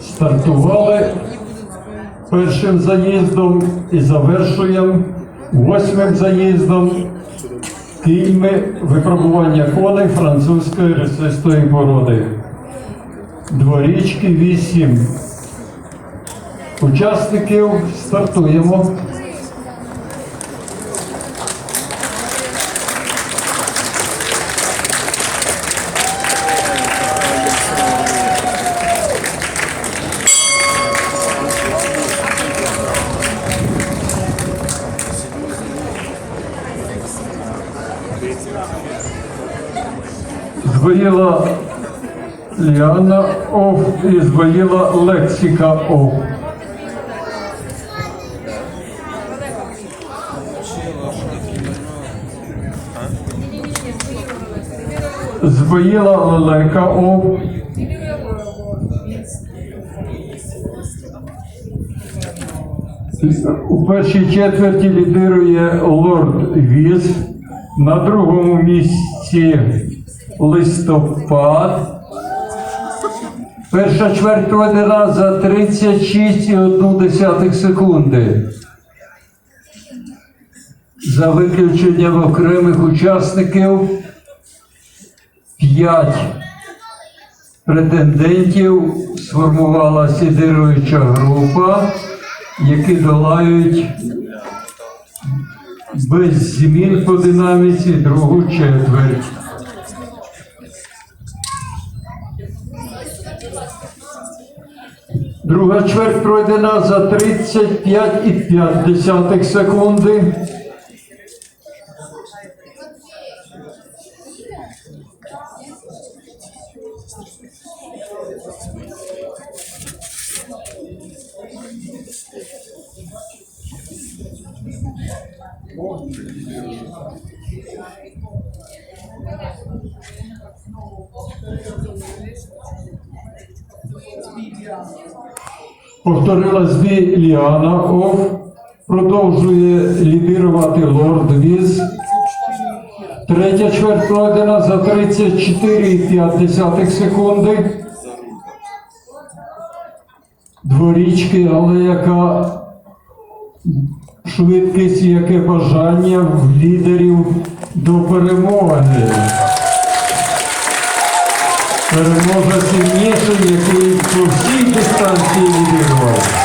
Стартували першим заїздом і завершуємо восьмим заїздом кільми випробування коней французької ресистої породи. Дворічки 8. Учасників стартуємо. Звоїла Ліана Ов і звоїла Лексіка Ов. Звоїла Лелека Ов. У першій четверті лідирує Лорд Віз, на другому місці листопад. Перша чверть пройдена за 36,1 секунди. За виключенням окремих учасників 5 претендентів сформувалася лідируюча група, які долають без змін по динаміці другу четверть. Друга чверть пройдена за 35,5 секунди. Повторила збій Ліана Оф. Продовжує лідирувати Лорд Віз. Третя чверть пройдена за 34,5 секунди. Дворічки, але яка швидкість, яке бажання в лідерів до перемоги. Перемога сильніший, який по всій дистанції лідирував.